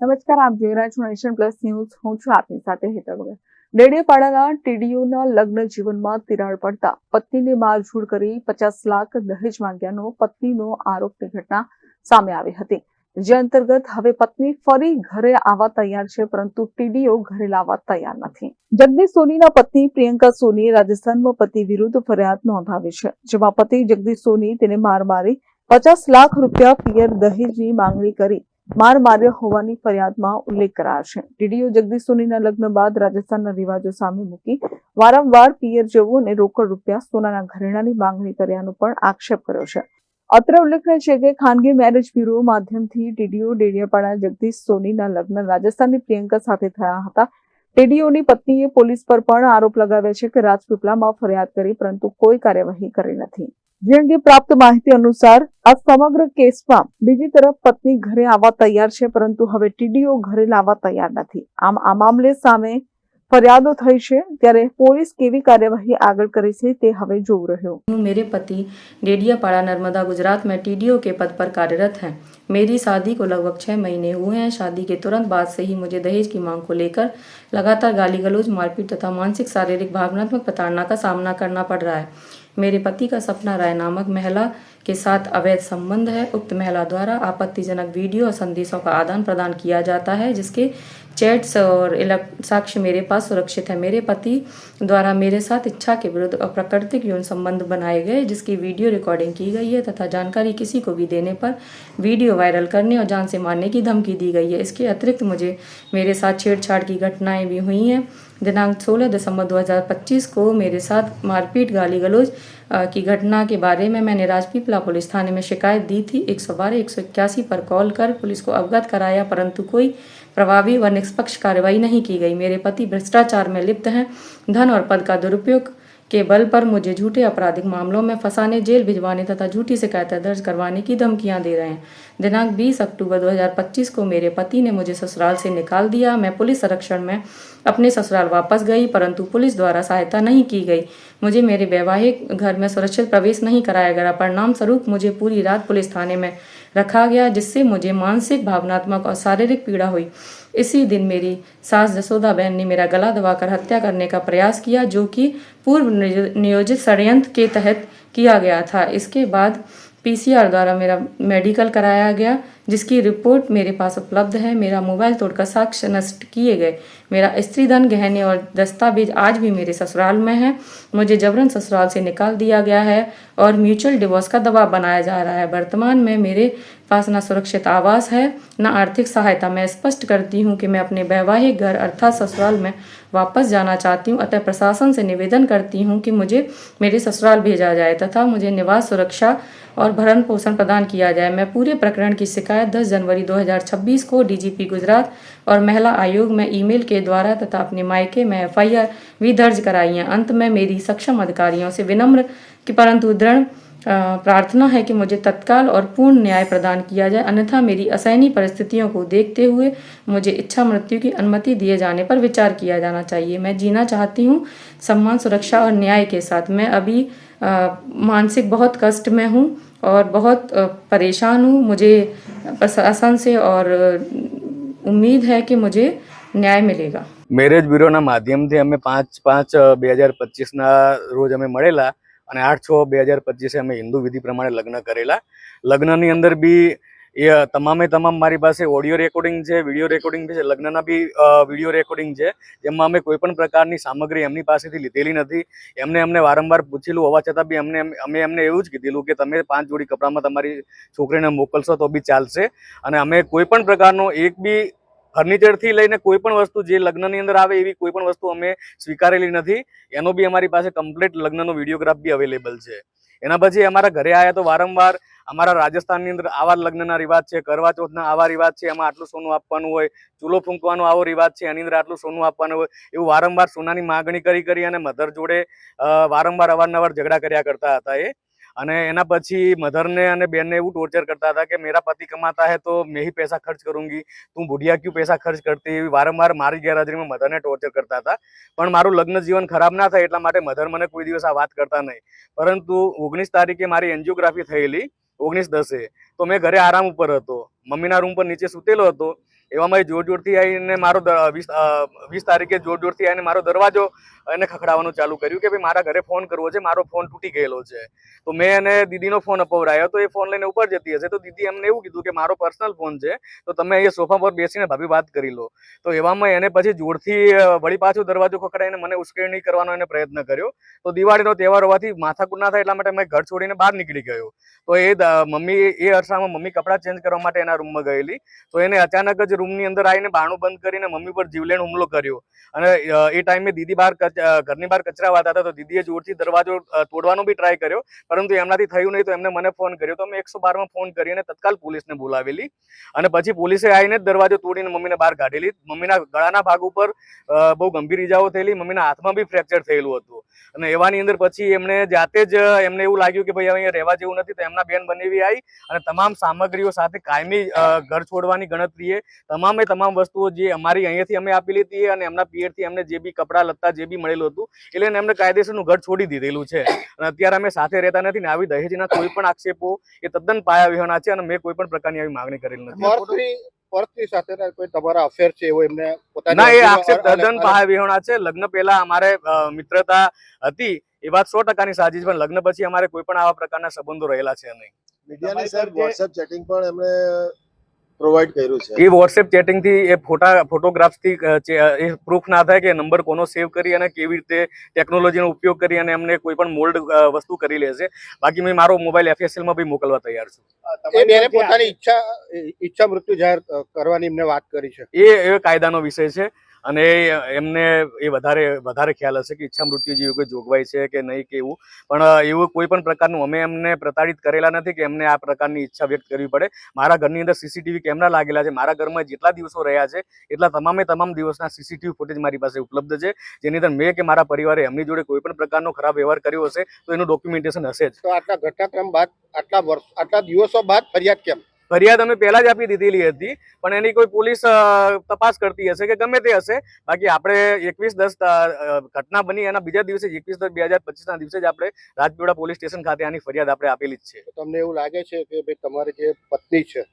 નમસ્કાર, આપ જોઈ રહ્યા છો નેશન પ્લસ ન્યૂઝ. હું છું આપની સાથે હેતલ વગર. ડેડિયાપાડાના ટીડીઓના લગ્ન જીવનમાં તિરાડ પડતા પત્નીને મારઝૂડ કરી પચાસ લાખ દહેજ માંગ્યાનો પત્નીનો આરોપની ઘટના સામે આવી હતી. જે અંતર્ગત હવે પત્ની ફરી ઘરે આવવા તૈયાર છે, પરંતુ ટીડીઓ ઘરે લાવવા તૈયાર નથી. જગદીશ સોનીના પત્ની પ્રિયંકા સોનીએ રાજસ્થાનમાં પતિ વિરુદ્ધ ફરિયાદ નોંધાવી છે, જેમાં પતિ જગદીશ સોની તેને માર મારી પચાસ લાખ રૂપિયા પિયર દહેજની માંગણી કરી માર માર્યો હોવાની ફરિયાદમાં ઉલ્લેખ કરાયો છે. ટીડીઓ જગદીશ સોનીના લગ્ન બાદ રાજસ્થાનના રિવાજો સામે મૂકી વારંવાર પિયર જેવું અને રોકડ રૂપિયા સોનાના ઘરેણાની માંગણી કર્યાનો પણ આક્ષેપ કર્યો છે. અત્રે ઉલ્લેખનીય છે કે ખાનગી મેરેજ બ્યુરો માધ્યમથી ટીડીઓ ડેડિયાપાડા જગદીશ સોનીના લગ્ન રાજસ્થાનની પ્રિયંકા સાથે થયા હતા. ટીડીઓની પત્નીએ પોલીસ પર પણ આરોપ લગાવ્યા છે કે રાજપીપળામાં ફરિયાદ કરી પરંતુ કોઈ કાર્યવાહી કરી નથી. જે અંગે પ્રાપ્ત માહિતી અનુસાર આ સમગ્ર કેસમાં બીજી તરફ પત્ની ઘરે આવવા તૈયાર છે પરંતુ હવે ટીડીઓ ઘરે લાવવા તૈયાર નથી આમ આ મામલે સામે ફરિયાદો થઈ છે ત્યારે પોલીસ કેવી કાર્યવાહી આગળ કરે છે તે હવે જોવું રહ્યું हूँ मेरे पति डेडियापाड़ा नर्मदा गुजरात में टीडीओ के पद पर कार्यरत हैं मेरी शादी को लगभग छः महीने हुए हैं शादी के तुरंत बाद से ही मुझे दहेज की मांग को लेकर लगातार गाली गलौज मारपीट तथा मानसिक शारीरिक भावनात्मक प्रताड़ना का सामना करना पड़ रहा है मेरे पति का सपना राय नामक महिला के साथ अवैध संबंध है उक्त महिला द्वारा आपत्तिजनक वीडियो और संदेशों का आदान प्रदान किया जाता है जिसके चैट्स और साक्ष्य मेरे पास सुरक्षित है। मेरे पति द्वारा मेरे साथ इच्छा के विरुद्ध अप्राकृतिक यौन संबंध बनाए गए, जिसकी वीडियो रिकॉर्डिंग की गई है तथा जानकारी किसी को भी देने पर वीडियो वायरल करने और जान से मारने की धमकी दी गई है। इसके अतिरिक्त मुझे मेरे साथ छेड़छाड़ की घटनाएँ भी हुई हैं। दिनांक 16 दिसंबर 2025 को मेरे साथ मारपीट गाली गलौज की घटना के बारे में मैंने राजपीपला पुलिस थाने में शिकायत दी थी। एक सौ बारह, एक सौ इक्यासी पर कॉल कर पुलिस को अवगत कराया, परंतु कोई प्रभावी व निष्पक्ष कार्रवाई नहीं की गई। मेरे पति भ्रष्टाचार में लिप्त हैं। धन और पद का दुरुपयोग के बल पर मुझे झूठे आपराधिक मामलों में फंसाने, जेल भिजवाने तथा झूठी शिकायतें दर्ज करवाने की धमकियाँ दे रहे हैं। दिनांक 20 अक्टूबर 2025 को मेरे पति ने मुझे ससुराल से निकाल दिया। मैं पुलिस संरक्षण में अपने ससुराल वापस गई, परंतु पुलिस द्वारा सहायता नहीं की गई। मुझे मेरे वैवाहिक घर में सुरक्षित प्रवेश नहीं कराया गया। परिणाम स्वरूप मुझे पूरी रात पुलिस थाने में रखा गया, जिससे मुझे मानसिक, भावनात्मक और शारीरिक पीड़ा हुई। इसी दिन मेरी सास जसोदा बहन ने मेरा गला दबाकर हत्या करने का प्रयास किया, जो कि पूर्व नियोजित षडयंत्र के तहत किया गया था। इसके बाद पीसीआर द्वारा मेरा मेडिकल कराया गया, जिसकी रिपोर्ट मेरे पास उपलब्ध है। मेरा मोबाइल तोड़कर साक्ष्य नष्ट किए गए। मेरा स्त्री धन गहने और दस्तावेज़ आज भी मेरे ससुराल में है। मुझे जबरन ससुराल से निकाल दिया गया है और म्यूचुअल डिवोर्स का दबाव बनाया जा रहा है। वर्तमान में मेरे पास न सुरक्षित आवास है, न आर्थिक सहायता। मैं स्पष्ट करती हूँ कि मैं अपने वैवाहिक घर अर्थात ससुराल में वापस जाना चाहती हूँ, अतः प्रशासन से निवेदन करती हूँ कि मुझे मेरे ससुराल भेजा जाए तथा मुझे निवास, सुरक्षा और भरण पोषण प्रदान किया जाए। मैं पूरे प्रकरण की शिकायत 10 जनवरी 2026 को डीजीपी गुजरात और महिला आयोग में ईमेल के द्वारा तथा अपने मायके में एफआईआर भी दर्ज कराई है। अंत में मेरी सक्षम अधिकारियों से विनम्र कि परंतु दृढ़ प्रार्थना है कि मुझे तत्काल और पूर्ण न्याय प्रदान किया जाए अन्यथा मेरी असहनीय परिस्थितियों को देखते हुए मुझे इच्छा मृत्यु की अनुमति दिए जाने पर विचार किया जाना चाहिए मैं जीना चाहती हूँ सम्मान सुरक्षा और न्याय के साथ मैं अभी अ, मानसिक बहुत कष्ट में हूँ और बहुत अ, परेशान हूँ मुझे प्रशासन से और अ, उम्मीद है कि मुझे न्याय मिलेगा મેરેજ બ્યુરોના માધ્યમથી અમે પાંચ પાંચ બે હજાર પચીસના રોજ અમે મળેલા અને આઠ છ બે હજાર પચીસે અમે હિન્દુ વિધિ પ્રમાણે લગ્ન કરેલા. લગ્નની અંદર બી એ તમામે તમામ મારી પાસે ઓડિયો રેકોર્ડિંગ છે, વીડિયો રેકોર્ડિંગ છે, લગ્નના બી વીડિયો રેકોર્ડિંગ છે, જેમાં અમે કોઈ પણ પ્રકારની સામગ્રી એમની પાસેથી લીધેલી નથી. એમને અમને વારંવાર પૂછેલું, હોવા છતાં બી અમને અમે એમને એવું જ કીધેલું કે તમે પાંચ જોડી કપડામાં તમારી છોકરીને મોકલશો તો બી ચાલશે. અને અમે કોઈ પણ પ્રકારનો એક બી ફર્નિચરથી લઈને કોઈ પણ વસ્તુ જે લગ્નની અંદર આવે એવી કોઈ પણ વસ્તુ અમે સ્વીકારેલી નથી, એનો બી અમારી પાસે કમ્પ્લીટ લગ્નનો વિડીયોગ્રાફ બી અવેલેબલ છે. એના પછી અમારા ઘરે આવ્યા તો વારંવાર અમારા રાજસ્થાનની અંદર આવા લગ્નના રિવાજ છે, કરવા ચોથના આવા રિવાજ છે, એમાં આટલું સોનું આપવાનું હોય, ચૂલો ફૂંકવાનો આવો રિવાજ છે, એની અંદર આટલું સોનું આપવાનું હોય, એવું વારંવાર સોનાની માગણી કરી કરી અને મધર જોડે વારંવાર અવારનવાર ઝઘડા કર્યા કરતા હતા એ. અને એના પછી મધરને અને બેનને એવું ટોર્ચર કરતા હતા કે મેરા પતિ કમાતા હે તો મેં ही પૈસા ખર્ચ કરુંગી. તું ભુડિયા ક્યુ પૈસા ખર્ચ કરતી એવી વારંવાર મારી ગેરહાજરીમાં મધરને ટોર્ચર કરતા હતા. પણ મારું લગ્ન જીવન ખરાબ ના થાય એટલા માટે મધર મને કોઈ દિવસ આ વાત કરતા નહીં. પરંતુ ઓગણીસ તારીખે મારી એન્જિયોગ્રાફી થયેલી, ઓગણીસ દસે. તો મેં ઘરે આરામ ઉપર હતો. મમ્મીના રૂમ પર નીચે સૂતેલો હતો. એવામાં જોર જોરથી આવીને મારો વીસ તારીખે જોર જોરથી આવીને મારો દરવાજો એને ખખડાવવાનું ચાલુ કર્યું કે ભાઈ મારા ઘરે ફોન કરવો છે, મારો ફોન તૂટી ગયેલો છે. તો મેં એને દીદીનો ફોન અપવરાયો તો એ ફોન લઈને ઉપર જતી હશે. તો દીદી એમને એવું કીધું કે મારો પર્સનલ ફોન છે, તો તમે અહીંયા સોફા પર બેસીને ભાભી વાત કરી લો. તો એવામાં એને પછી જોરથી વળી પાછો દરવાજો ખખડાવીને મને ઉશ્કેરણી કરવાનો એને પ્રયત્ન કર્યો. તો દિવાળીનો તહેવાર હોવાથી માથાકૂટ ના થાય એટલા માટે મેં ઘર છોડીને બહાર નીકળી ગયો. તો એ મમ્મી એ અરસામાં મમ્મી કપડાં ચેન્જ કરવા માટે એના રૂમમાં ગયેલી. તો એને અચાનક જ રૂમની અંદર આવીને બાણું બંધ કરીને મમ્મી પર જીવલેણ હુમલો કર્યો. અને એ ટાઈમે દીદી બહાર ઘરની બહાર કચરા વાતા હતા તો દીદીએ જોરથી દરવાજો તોડવાનો બી ટ્રાય કર્યો. પરંતુ એમનાથી થયું નહીં તો એમને મને ફોન કર્યો. તો મેં એકસો બારમાં ફોન કરીને તત્કાલ પોલીસને બોલાવેલી. અને પછી પોલીસે આવીને જ દરવાજો તોડીને મમ્મીને બહાર કાઢેલી. મમ્મીના ગળાના ભાગ ઉપર બહુ ગંભીર ઈજાઓ થયેલી. મમ્મીના હાથમાં બી ફ્રેક્ચર થયેલું હતું. અને એવાની અંદર પછી એમને જાતે જ, એમને એવું લાગ્યું કે ભાઈ અહીંયા રહેવા જેવું નથી તો એમના બેન બનેવી આવી અને તમામ સામગ્રીઓ સાથે કાયમી ઘર છોડવાની ગણતરીએ તમામે તમામ વસ્તુઓ જે અમારી અહીંયાથી અમે આપેલી હતી અને એમના પિયરથી એમને જે બી કપડાં લત્તા જે બી મળેલું હતું એટલે એમને કાયદેસરનું ઘર છોડી દીધેલું છે. અને અત્યારે અમે સાથે રહેતા નથી ને આવી દહેજના કોઈ પણ આક્ષેપો એ તદ્દન પાયા વિહોણા છે અને મેં કોઈ પણ પ્રકારની આવી માંગણી કરેલી નથી. સાથે કોઈ તમારા અફેર છે એવો એમને ના એ આક્ષેપ અ- અ- તદ્દન પાયા વિહોણા છે. લગ્ન પહેલા અમારે મિત્રતા હતી એ વાત સો ટકાની સાચી છે પણ લગ્ન પછી અમારે કોઈ પણ આવા પ્રકારના સંબંધો રહેલા છે નહીં. મીડિયાને પર વોટ્સએપ ચેટિંગ પણ એમણે પ્રોવાઈડ કર્યું છે. એ વોટ્સએપ ચેટિંગથી એ ફોટા ફોટોગ્રાફ્સથી અ, ચે- અ, એ પ્રૂફ ના થાય કે નંબર કોનો સેવ કરી અને કેવી રીતે ટેકનોલોજીનો ઉપયોગ કરી અને એમને કોઈ પણ મોલ્ડ વસ્તુ કરી લેશે બાકી મેં મારો મોબાઈલ એફએસએલમાં બી મોકલવા તૈયાર છું. એને પોતાની ઈચ્છા ઈચ્છા મૃત્યુ જાહેર કરવાની એમને વાત કરી છે. એ એ કાયદાનો વિષય છે. અને એમને એ વધારે વધારે ખ્યાલ હશે કે ઈચ્છા મૃત્યુ જેવી કોઈ જોગવાઈ છે કે નહીં કે એવું. પણ એવું કોઈ પણ પ્રકારનું અમે એમને પ્રતાડિત કરેલા નથી કે એમને આ પ્રકારની ઈચ્છા વ્યક્ત કરવી પડે. મારા ઘરની અંદર સીસીટીવી કેમેરા લાગેલા છે. મારા ઘરમાં જેટલા દિવસો રહ્યા છે, એટલા તમામે તમામ દિવસના સીસીટીવી ફૂટેજ મારી પાસે ઉપલબ્ધ છે. જેની અંદર મેં કે મારા પરિવારે એમની જોડે કોઈ પણ પ્રકારનો ખરાબ વ્યવહાર કર્યો હશે, તો એનું ડોક્યુમેન્ટેશન હશે જ. તો આટલા ઘટનાક્રમ બાદ, આટલા વર્ષ, આટલા દિવસો બાદ ફરિયાદ કેમ? ફરિયાદ અમે પહેલા જ આપી દીધેલી હતી પણ એની કોઈ પોલીસ તપાસ કરતી હશે કે ગમે તે હશે. બાકી આપણે એકવીસ દસ ઘટના બની એના બીજા દિવસે એકવીસ દસ બે હજાર પચીસના દિવસે જ આપણે રાજપીપળા પોલીસ સ્ટેશન ખાતે આની ફરિયાદ આપણે આપેલી જ છે. તમને એવું લાગે છે કે ભાઈ તમારી જે પત્ની છે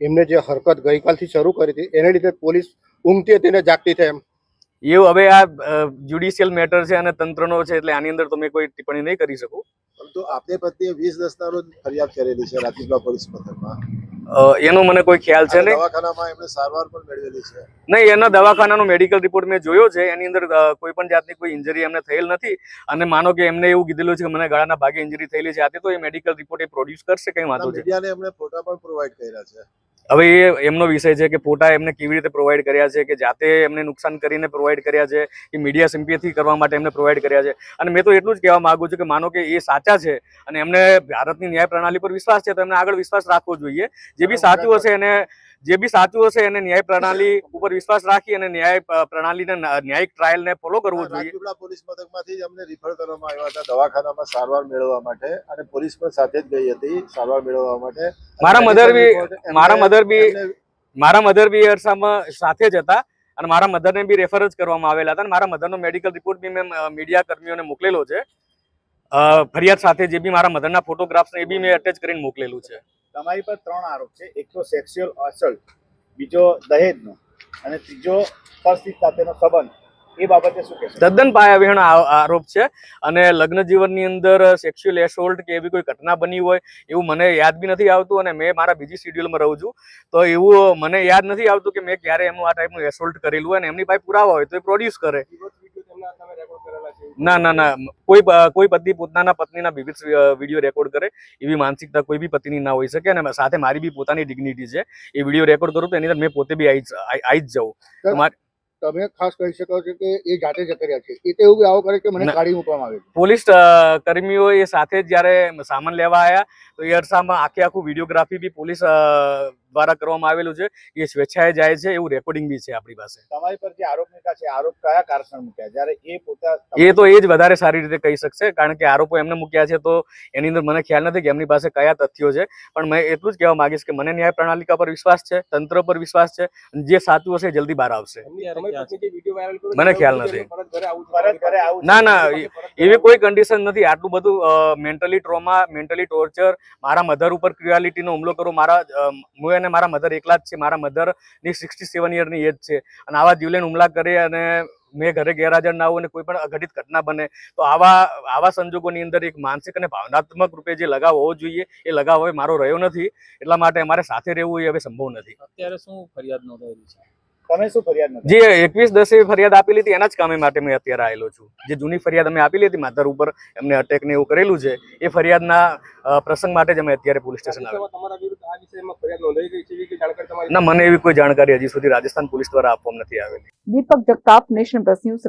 એમને જે હરકત ગઈકાલથી શરૂ કરી હતી એને લીધે પોલીસ ઊંઘતી હતી ને જાગતી થઈ એમ? એવું હવે આ જ્યુડિશિયલ મેટર છે અને તંત્રનો છે એટલે આની અંદર તમે કોઈ ટિપ્પણી નહીં કરી શકું. પરંતુ આપની પત્નીએ વીસ દસના રોજ ફરિયાદ કરેલી છે રાજપીપળા પોલીસ મથકમાં. એનો મને કોઈ ખ્યાલ છે નહીં? દવાખાનામાં એમણે સારવાર પણ મેળવેલી છે. નહીં એના દવાખાનાનો મેડિકલ રિપોર્ટ મેં જોયો છે. એની અંદર કોઈ પણ જાતની કોઈ ઇન્જરી એમને થયેલ નથી. અને માનો કે એમને એવું કીધેલું છે કે મને ગળાના ભાગે ઇન્જરી થયેલી છે. આથી તો એ મેડિકલ રિપોર્ટ એ પ્રોડ્યુસ કરશે કઈ વાંધો છે? મીડિયાને એમણે ફોટા પણ પ્રોવાઈડ કર્યા છે. હવે એ એમનો વિષય છે કે ફોટા એમને કેવી રીતે પ્રોવાઈડ કર્યા છે કે જાતે એમને નુકસાન કરીને પ્રોવાઈડ કર્યા છે કે મીડિયા સિમ્પીથી કરવા માટે એમને પ્રોવાઈડ કર્યા છે. અને મેં તો એટલું જ કહેવા માગું છું કે માનો કે એ સાચા છે અને એમને ભારતની ન્યાય પ્રણાલી પર વિશ્વાસ છે તો એમને આગળ વિશ્વાસ રાખવો જોઈએ. જે બી સાચું હશે એને જે બી સાચું હશે એને ન્યાય પ્રણાલી ઉપર વિશ્વાસ રાખી અને ન્યાય પ્રણાલીને ન્યાયિક ન્યાયિક ટ્રાયલને ફોલો કરવો જોઈએ. પોલીસ મથકમાંથી અમને રિફર કરવામાં આવ્યા હતા દવાખાનામાં સારવાર મેળવવા માટે અને પોલીસ પણ સાથે જ ગઈ હતી સારવાર મેળવવા માટે. મારા મધર બી મારા મધર બી મારા મધર બી અરસામાં સાથે જ હતા અને મારા મધરને બી રેફર જ કરવામાં આવેલા હતા અને મારા મધરનો મેડિકલ રિપોર્ટ બી મેં મીડિયા કર્મીઓને મોકલેલો છે. ફરિયાદ સાથે જે બી મારા મધરના ફોટોગ્રાફ્સ એ બી મેં અટેચ કરીને મોકલેલું છે. તમારી પર ત્રણ આરોપ છે. એક તો સેક્સ્યુઅલ અસલ્ટ બીજો દહેજનો અને ત્રીજો પરસ્તિત સાથેનો સંબંધ. એ બાબતે શું કહેશો? તદ્દન પાયાવિહીણ આરોપ છે. અને લગ્ન જીવનની અંદર સેક્સ્યુઅલ એસોલ્ટ કે એવી કોઈ ઘટના બની હોય એવું મને યાદ બી નથી આવતું અને મેં મારા બીજી શિડ્યુલમાં રહું છું. તો એવું મને યાદ નથી આવતું કે મેં ક્યારે એમનું આ ટાઈપનું એસોલ્ટ કરેલું હોય અને એમની પાસે પુરાવા હોય તો એ પ્રોડ્યુસ કરે. ના ના ના કોઈ કોઈ પતિ પોતાના પત્નીના વિવિધ વીડિયો રેકોર્ડ કરે એવી માનસિકતા કોઈ બી પતિની ના હોઈ શકે અને સાથે મારી બી પોતાની ડિગ્નિટી છે. એ વીડિયો રેકોર્ડ કરું તો એની અંદર મેં પોતે બી આવી જ જાઉં. તમે ખાસ કહી શકો છો કે એ જાતે જ કર્યા છે. એ તો એવું આવો કરે કે મને કાઢી મૂકવામાં આવે પોલીસ કર્મીઓ એ સાથે જ્યારે સામાન લેવા આવ્યા તો એ અરસામાં આખે આખું વિડીયોગ્રાફી બી પોલીસ દ્વારા કરવામાં આવેલું છે. એ સ્વેચ્છાએ જાય છે એવું રેકોર્ડિંગ બી છે આપણી પાસે. તમારી પર જે આરોપ મૂક્યા છે આરોપ કયા કારણસર મૂક્યા? જ્યારે એ પોતા એ તો એ જ વધારે સારી રીતે કહી શકશે કારણ કે આરોપો એમને મૂક્યા છે તો એની અંદર મને ખ્યાલ નથી કે એમની પાસે કયા તથ્યો છે. પણ મેં એટલું જ કહેવા માંગીશ કે મને ન્યાય પ્રણાલિકા પર વિશ્વાસ છે તંત્ર પર વિશ્વાસ છે જે સાચું હશે એ જલ્દી બહાર આવશે. મને ખ્યાલ નથી. પરત ઘરે આવું ના, ના, એવી કોઈ કન્ડિશન નથી. આટલું બધું મેન્ટલી ટ્રોમા મેન્ટલી ટોર્ચર મારા મધર ઉપર ક્રુઆલિટીનો હુમલો કરો, મારા હું અને મારા મધર એકલા જ છે મારા મધરની સિક્સટી સેવન યરની એજ છે. અને આવા જીવલેણ હુમલા કરી અને મેં ઘરે ગેરહાજર ના હોઉં અને કોઈ પણ અઘટિત ઘટના બને, તો આવા આવા સંજોગોની અંદર એક માનસિક અને ભાવનાત્મક રૂપે જે લગાવ હોવો જોઈએ, એ લગાવ હવે મારો રહ્યો નથી. એટલા માટે અમારે સાથે રહેવું એ હવે સંભવ નથી. અત્યારે શું ફરિયાદ નોંધાયેલી છે? તમે શું ફરિયાદ જે એકવીસ દસે ફરિયાદ આપેલી હતી એના જ કામે માટે મેં અત્યારે આવેલો છું. જે જૂની ફરિયાદ અમે આપેલી હતી માતર ઉપર એમને અટેક ને એવું કરેલું છે એ ફરિયાદના પ્રસંગ માટે જ અમે અત્યારે પોલીસ સ્ટેશન આવ્યા. તમારા વિરુદ્ધ આ વિષયમાં ફરિયાદ નોંધાઈ ગઈ છે એવી કઈ જાણકારી તમારી ના મને એવી કોઈ જાણકારી હજી સુધી રાજસ્થાન પોલીસ દ્વારા આપવામાં નથી આવેલી. Deepak Jagtap Nation Plus News